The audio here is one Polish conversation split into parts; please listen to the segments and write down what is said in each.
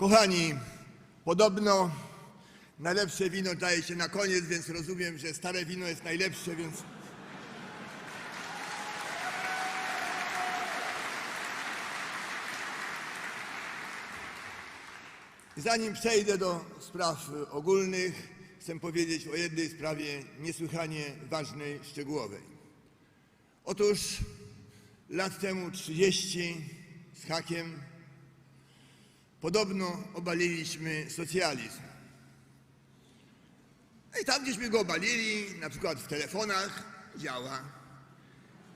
Kochani, podobno najlepsze wino daje się na koniec, więc rozumiem, że stare wino jest najlepsze, więc. Zanim przejdę do spraw ogólnych, chcę powiedzieć o jednej sprawie niesłychanie ważnej, szczegółowej. Otóż lat temu 30 z hakiem podobno obaliliśmy socjalizm. No i tam, gdzieśmy go obalili, na przykład w telefonach, działa.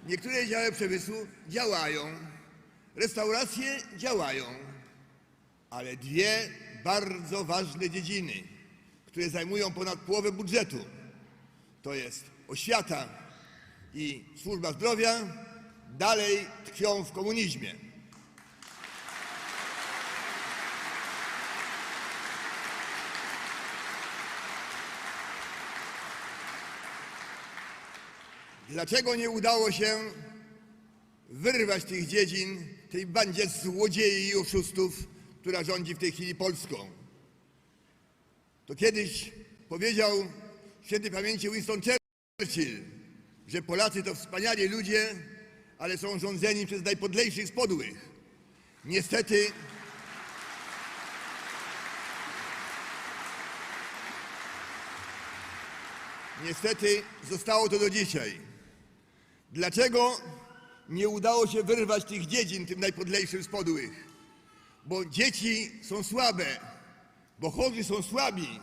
Niektóre działy przemysłu działają, restauracje działają, ale dwie bardzo ważne dziedziny, które zajmują ponad połowę budżetu, to jest oświata i służba zdrowia, dalej tkwią w komunizmie. Dlaczego nie udało się wyrwać tych dziedzin tej bandzie złodziei i oszustów, która rządzi w tej chwili Polską? To kiedyś powiedział świętej pamięci Winston Churchill, że Polacy to wspaniali ludzie, ale są rządzeni przez najpodlejszych z podłych. Niestety Niestety zostało to do dzisiaj. Dlaczego nie udało się wyrwać tych dziedzin tym najpodlejszym z podłych? Bo dzieci są słabe, bo chorzy są słabi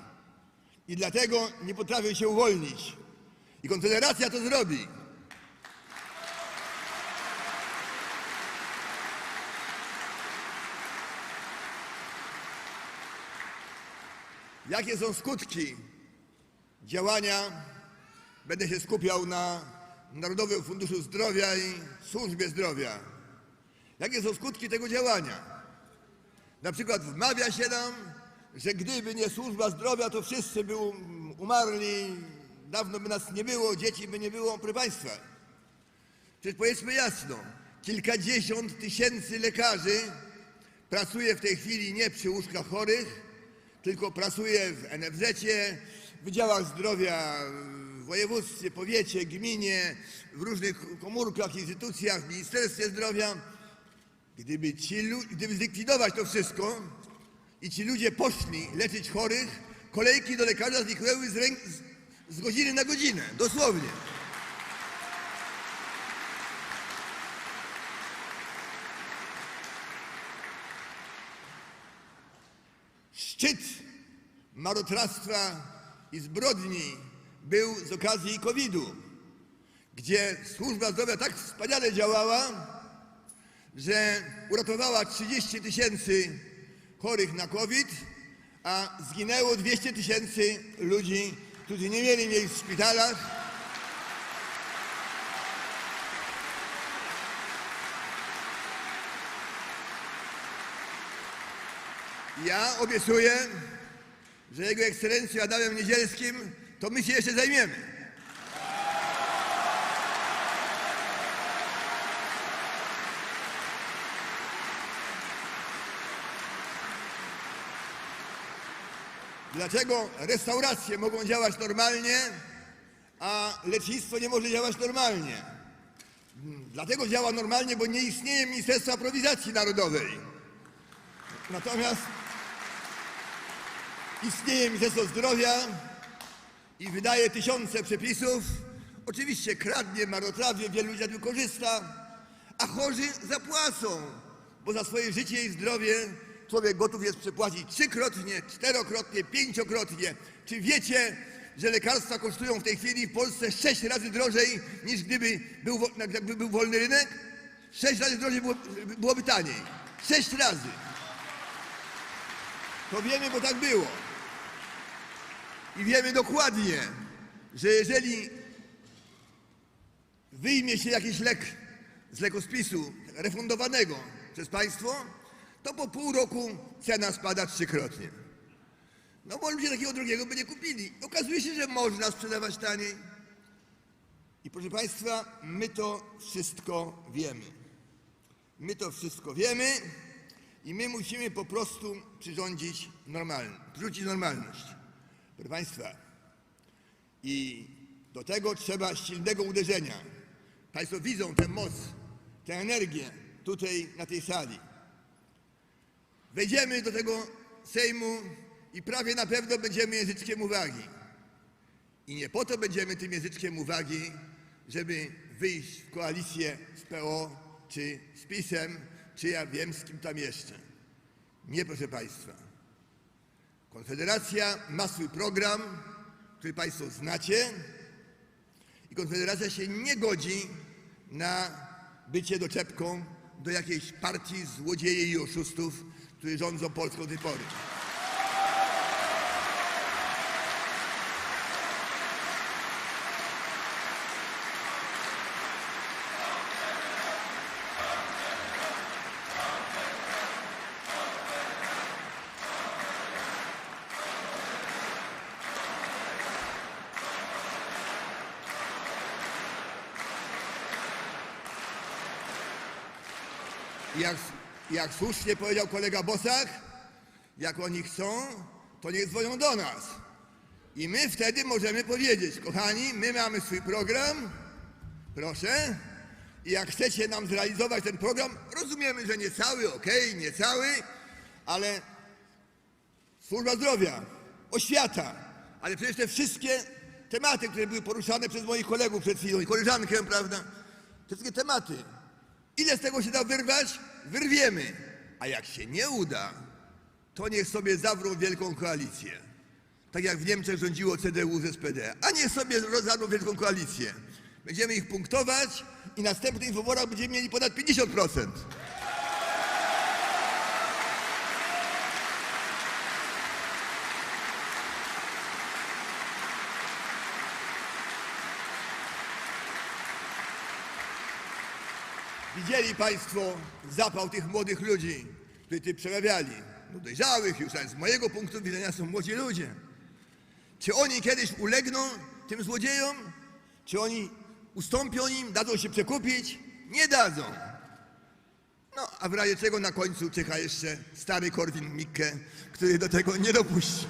i dlatego nie potrafią się uwolnić. I Konfederacja to zrobi. Jakie są skutki działania będę się skupiał na Narodowym Funduszu Zdrowia i Służbie Zdrowia. Jakie są skutki tego działania? Na przykład wmawia się nam, że gdyby nie służba zdrowia, to wszyscy by um- umarli, dawno by nas nie było, dzieci by nie było, proszę Państwa. Przecież powiedzmy jasno, kilkadziesiąt tysięcy lekarzy pracuje w tej chwili nie przy łóżkach chorych, tylko pracuje w NFZ-cie, w wydziałach zdrowia w województwie, powiecie, gminie, w różnych komórkach, instytucjach, Ministerstwie Zdrowia. Gdyby, ci, gdyby zlikwidować to wszystko i ci ludzie poszli leczyć chorych, kolejki do lekarza zniknęły z, ręk, z, z godziny na godzinę, dosłownie. Szczyt marnotrawstwa i zbrodni był z okazji COVID-u, gdzie służba zdrowia tak wspaniale działała, że uratowała 30 tysięcy chorych na COVID, a zginęło 200 tysięcy ludzi, którzy nie mieli miejsc w szpitalach. Ja obiecuję, że Jego Ekscelencją Adamem Niedzielskim to my się jeszcze zajmiemy. Dlaczego restauracje mogą działać normalnie, a lecznictwo nie może działać normalnie? Dlatego działa normalnie, bo nie istnieje Ministerstwo Aprowizacji Narodowej. Natomiast istnieje Ministerstwo Zdrowia i wydaje tysiące przepisów. Oczywiście kradnie, marnotrawie, wielu ludzi na korzysta, a chorzy zapłacą, bo za swoje życie i zdrowie człowiek gotów jest przepłacić trzykrotnie, czterokrotnie, pięciokrotnie. Czy wiecie, że lekarstwa kosztują w tej chwili w Polsce sześć razy drożej niż gdyby był, jakby był wolny rynek? Sześć razy drożej było, byłoby taniej. Sześć razy. To wiemy, bo tak było. I wiemy dokładnie, że jeżeli wyjmie się jakiś lek z lekospisu refundowanego przez państwo, to po pół roku cena spada trzykrotnie. No bo ludzie takiego drugiego by nie kupili. Okazuje się, że można sprzedawać taniej. I proszę Państwa, my to wszystko wiemy. My to wszystko wiemy I my musimy po prostu przyrządzić normalność, przywrócić normalność. Proszę Państwa, i do tego trzeba silnego uderzenia. Państwo widzą tę moc, tę energię tutaj na tej sali. Wejdziemy do tego Sejmu i prawie na pewno będziemy języczkiem uwagi. I nie po to będziemy tym języczkiem uwagi, żeby wyjść w koalicję z PO, czy z PiSem, czy ja wiem z kim tam jeszcze. Nie, proszę Państwa. Konfederacja ma swój program, który Państwo znacie i Konfederacja się nie godzi na bycie doczepką do jakiejś partii złodziei i oszustów, którzy rządzą Polską do tej pory. Jak, jak słusznie powiedział kolega Bosak, jak oni chcą, to niech dzwonią do nas. I my wtedy możemy powiedzieć, kochani, my mamy swój program, proszę, i jak chcecie nam zrealizować ten program, rozumiemy, że nie cały, okej, nie cały, ale służba zdrowia, oświata, ale przecież te wszystkie tematy, które były poruszane przez moich kolegów przed chwilą i koleżankę, prawda, te wszystkie tematy, Ile z tego się da wyrwać? Wyrwiemy. A jak się nie uda, to niech sobie zawrą wielką koalicję. Tak jak w Niemczech rządziło CDU z SPD. A niech sobie zawrą wielką koalicję. Będziemy ich punktować i na następnych wyborach będziemy mieli ponad 50%. Widzieli Państwo zapał tych młodych ludzi, którzy tu przemawiali. No dojrzałych już, ale z mojego punktu widzenia są młodzi ludzie. Czy oni kiedyś ulegną tym złodziejom? Czy oni ustąpią im, dadzą się przekupić? Nie dadzą. No, a w razie czego na końcu czeka jeszcze stary Korwin Mikke, który do tego nie dopuści.